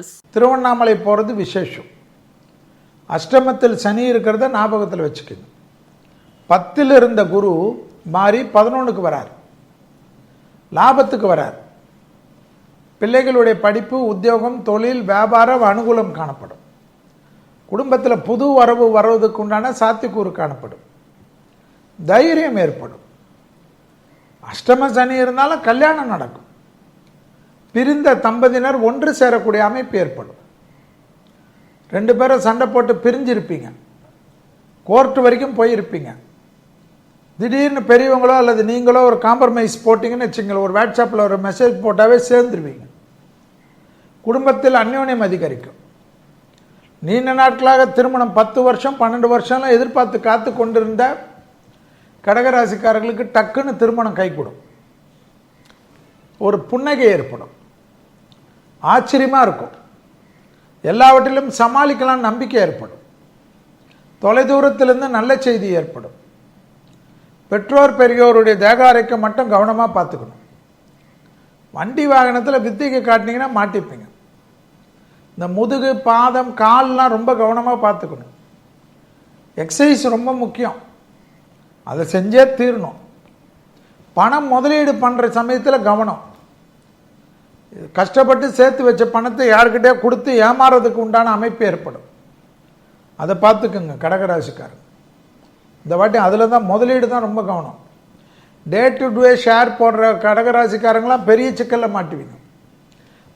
customers. Tiruvannamalai போகிறது விசேஷம். அஷ்டமத்தில் சனி இருக்கிறத ஞாபகத்தில் வச்சுக்கணும். பத்தில் இருந்த குரு மாறி பதினொன்றுக்கு வரார். லாபத்துக்கு வரார். பிள்ளைகளுடைய படிப்பு உத்தியோகம் தொழில் வியாபாரம் அனுகூலம் காணப்படும். குடும்பத்தில் புது வரவு வருவதற்கு உண்டான சாத்தியக்கூறு காணப்படும். தைரியம் ஏற்படும். அஷ்டம சனி இருந்தாலும் கல்யாணம் நடக்கும். பிரிந்த தம்பதியினர் ஒன்று சேரக்கூடிய அமைப்பு ஏற்படும். ரெண்டு பேரும் சண்டை போட்டு பிரிஞ்சிருப்பீங்க. கோர்ட்டு வரைக்கும் போயிருப்பீங்க. திடீர்னு பெரியவங்களோ அல்லது நீங்களோ ஒரு காம்ப்ரமைஸ் போட்டிங்கன்னு வச்சுங்களேன் ஒரு வாட்ஸ்அப்பில் ஒரு மெசேஜ் போட்டாவே சேர்ந்துருவீங்க. குடும்பத்தில் அந்யோன்யம் அதிகரிக்கும். நீண்ட நாட்களாக திருமணம் பத்து வருஷம் பன்னெண்டு வருஷம்லாம் எதிர்பார்த்து காத்து கொண்டிருந்த கடகராசிக்காரர்களுக்கு டக்குன்னு திருமணம் கைகூடும். ஒரு புன்னகை ஏற்படும். ஆச்சரியமாக இருக்கும். எல்லாவற்றிலும் சமாளிக்கலாம் நம்பிக்கை ஏற்படும். தொலைதூரத்திலிருந்து நல்ல செய்தி ஏற்படும். பெற்றோர் பெரியோருடைய தேகாரைக்கு மட்டும் கவனமாக பார்த்துக்கணும். வண்டி வாகனத்தில் வித்திகை காட்டினீங்கன்னா மாட்டிப்பீங்க. இந்த முதுகு பாதம் கால்லாம் ரொம்ப கவனமாக பார்த்துக்கணும். எக்ஸசைஸ் ரொம்ப முக்கியம். அதை செஞ்சே தீரணும். பணம் முதலீடு பண்ணுற சமயத்தில் கவனம். கஷ்டப்பட்டு சேர்த்து வச்ச பணத்தை யாருக்கிட்டே கொடுத்து ஏமாறதுக்கு உண்டான அமைப்பு ஏற்படும். அதை பார்த்துக்குங்க கடகராசிக்காரங்க இந்த வாட்டி அதில் தான் முதலீடு தான் ரொம்ப கவனம். டே டு டே ஷேர் போடுற கடகராசிக்காரங்களாம் பெரிய சிக்கலில் மாட்டுவீங்க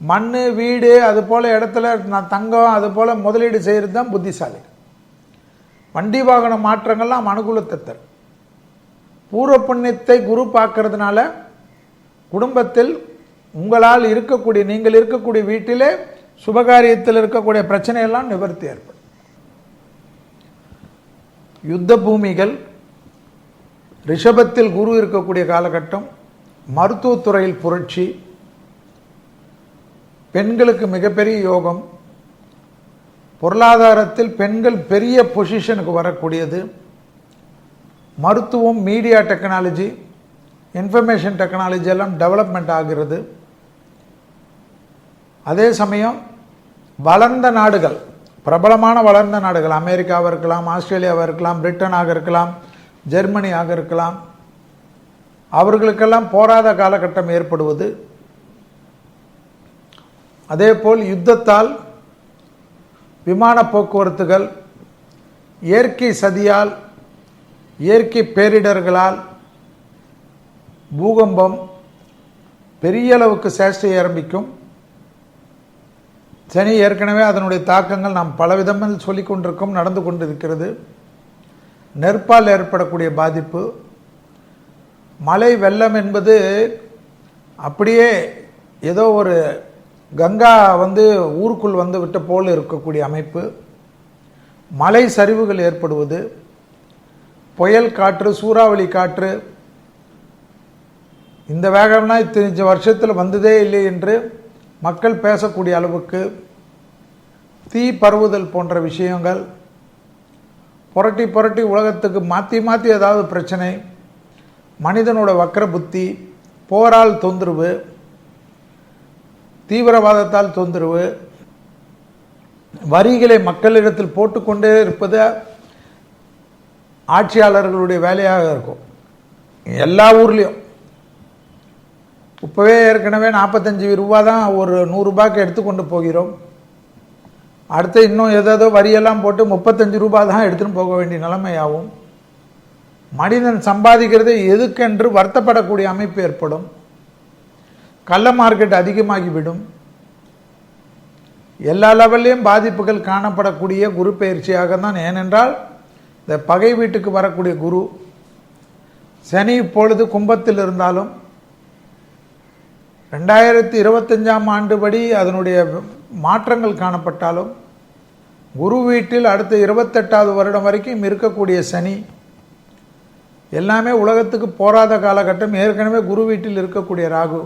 மண் வீடு அது போல் இடத்துல நான் தங்கம் அது போல் முதலீடு செய்கிறது தான் புத்திசாலி. வண்டி வாகன மாற்றங்கள்லாம் அனுகூலத்தை தரும் பூர்வ புண்ணியத்தை குரு பார்க்கறதுனால குடும்பத்தில் உங்களால் இருக்கக்கூடிய நீங்கள் இருக்கக்கூடிய வீட்டிலே சுபகாரியத்தில் இருக்கக்கூடிய பிரச்சனையெல்லாம் நிவர்த்தி ஏற்படும். யுத்த பூமிகள் ரிஷபத்தில் குரு இருக்கக்கூடிய காலகட்டம் மருத்துவத்துறையில் புரட்சி பெண்களுக்கு மிகப்பெரிய யோகம் பொருளாதாரத்தில் பெண்கள் பெரிய பொசிஷனுக்கு வரக்கூடியது மருத்துவம் மீடியா டெக்னாலஜி இன்ஃபர்மேஷன் டெக்னாலஜி எல்லாம் டெவலப்மெண்ட் ஆகிறது. அதே சமயம் வளர்ந்த நாடுகள் பிரபலமான வளர்ந்த நாடுகள் அமெரிக்காவாக இருக்கலாம் ஆஸ்திரேலியாவாக இருக்கலாம் பிரிட்டனாக இருக்கலாம் ஜெர்மனியாக இருக்கலாம் அவர்களுக்கெல்லாம் போராத காலகட்டம் ஏற்படுவது. அதேபோல் யுத்தத்தால் விமான போக்குவரத்துகள் இயற்கை சதியால் இயற்கை பேரிடர்களால் பூகம்பம் பெரிய அளவுக்கு சேஷ்டை ஆரம்பிக்கும். சனி ஏற்கனவே அதனுடைய தாக்கங்கள் நாம் பலவிதமாக சொல்லி கொண்டிருக்கோம் நடந்து கொண்டிருக்கிறது. நெற்பால் ஏற்படக்கூடிய பாதிப்பு. மழை வெள்ளம் என்பது அப்படியே ஏதோ ஒரு கங்கா வந்து ஊருக்குள் வந்து விட்ட போல் இருக்கக்கூடிய அமைப்பு. மலை சரிவுகள் ஏற்படுவது. புயல் காற்று சூறாவளி காற்று. இந்த வேகம்னா இத்தனை வருஷத்தில் வந்ததே இல்லை என்று மக்கள் பேசக்கூடிய அளவுக்கு தீ பரவுதல் போன்ற விஷயங்கள் புரட்டி புரட்டி உலகத்துக்கு மாற்றி மாற்றி ஏதாவது பிரச்சனை மனிதனோட வக்கர புத்தி போரால் தொந்தரவு தீவிரவாதத்தால் தொந்தரவு வரிகளை மக்களிடத்தில் போட்டுக்கொண்டே இருப்பது ஆட்சியாளர்களுடைய வேலையாக இருக்கும். எல்லா ஊர்லேயும் இப்போவே ஏற்கனவே நாற்பத்தஞ்சு ரூபா தான் ஒரு நூறுரூபாய்க்கு எடுத்துக்கொண்டு போகிறோம். அடுத்து இன்னும் ஏதேதோ வரியெல்லாம் போட்டு முப்பத்தஞ்சு ரூபா தான் எடுத்துன்னு போக வேண்டிய நிலைமையாகும். மனிதன் சம்பாதிக்கிறது எதுக்கென்று வருத்தப்படக்கூடிய அமைப்பு ஏற்படும். கள்ள மார்க்கெட் அதிகமாகிவிடும். எல்லா லெவல்லையும் பாதிப்புகள் காணப்படக்கூடிய குரு பயிற்சியாக தான் ஏனென்றால் இந்த பகை வீட்டுக்கு வரக்கூடிய குரு சனி இப்பொழுது கும்பத்தில் இருந்தாலும் ரெண்டாயிரத்தி இருபத்தஞ்சாம் ஆண்டு படி அதனுடைய மாற்றங்கள் காணப்பட்டாலும் குரு வீட்டில் அடுத்த இருபத்தெட்டாவது வருடம் வரைக்கும் இருக்கக்கூடிய சனி எல்லாமே உலகத்துக்கு போராத காலகட்டம். ஏற்கனவே குரு வீட்டில் இருக்கக்கூடிய ராகு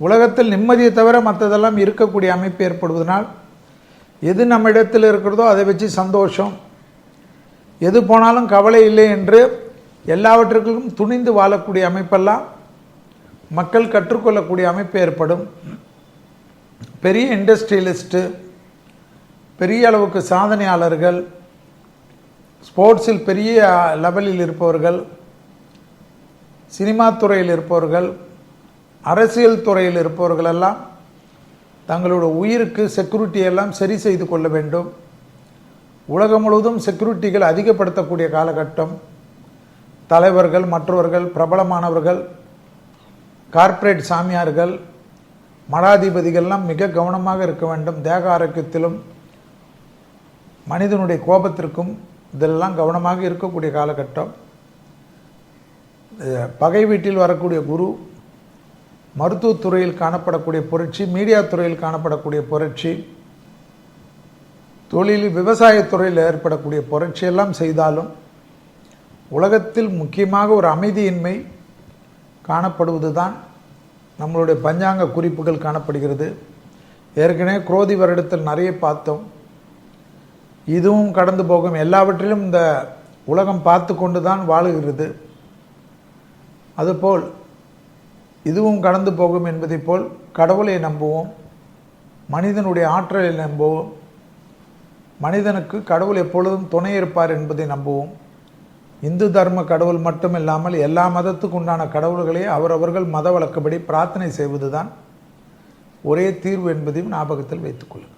உலகத்தில் நிம்மதியை தவிர மற்றதெல்லாம் இருக்கக்கூடிய அமைப்பு ஏற்படுவதனால் எது நம்மிடத்தில் இருக்கிறதோ அதை வச்சு சந்தோஷம் எது போனாலும் கவலை இல்லை என்று எல்லாவற்றுக்கும் துணிந்து வாழக்கூடிய அமைப்பெல்லாம் மக்கள் கற்றுக்கொள்ளக்கூடிய அமைப்பு ஏற்படும். பெரிய இண்டஸ்ட்ரியலிஸ்ட்டு பெரிய அளவுக்கு சாதனையாளர்கள் ஸ்போர்ட்ஸில் பெரிய லெவலில் இருப்பவர்கள் சினிமா துறையில் இருப்பவர்கள் அரசியல் துறையில் இருப்பவர்கள் எல்லாம் தங்களோட உயிருக்கு செக்யூரிட்டி எல்லாம் சரி செய்து கொள்ள வேண்டும். உலகம் முழுவதும் செக்யூரிட்டிகள் அதிகப்படுத்தக்கூடிய காலகட்டம். தலைவர்கள் மற்றவர்கள் பிரபலமானவர்கள் கார்ப்பரேட் சாமியார்கள் மடாதிபதிகள்லாம் மிக கவனமாக இருக்க வேண்டும். தேக ஆரோக்கியத்திலும் மனிதனுடைய கோபத்திற்கும் இதெல்லாம் கவனமாக இருக்கக்கூடிய காலகட்டம். பகை வீட்டில் வரக்கூடிய குரு மருத்துவத் துறையில் காணப்படக்கூடிய புரட்சி மீடியா துறையில் காணப்படக்கூடிய புரட்சி தொழில் விவசாயத்துறையில் ஏற்படக்கூடிய புரட்சி எல்லாம் செய்தாலும் உலகத்தில் முக்கியமாக ஒரு அமைதியின்மை காணப்படுவது தான் நம்மளுடைய பஞ்சாங்க குறிப்புகள் காணப்படுகிறது. ஏற்கனவே குரோதி வருடத்தில் நிறைய பார்த்தோம். இதுவும் கடந்து போகும். எல்லாவற்றிலும் இந்த உலகம் பார்த்து கொண்டு தான் வாழுகிறது. அதுபோல் இதுவும் கடந்து போகும் என்பதை போல் கடவுளை நம்புவோம். மனிதனுடைய ஆற்றலை நம்புவோம். மனிதனுக்கு கடவுள் எப்பொழுதும் துணை இருப்பார் என்பதை நம்புவோம். இந்து தர்ம கடவுள் மட்டுமில்லாமல் எல்லா மதத்துக்கு உண்டான கடவுள்களை அவரவர்கள் மத வழக்கப்படி பிரார்த்தனை செய்வதுதான் ஒரே தீர்வு என்பதையும் ஞாபகத்தில் வைத்துக் கொள்ளுங்கள்.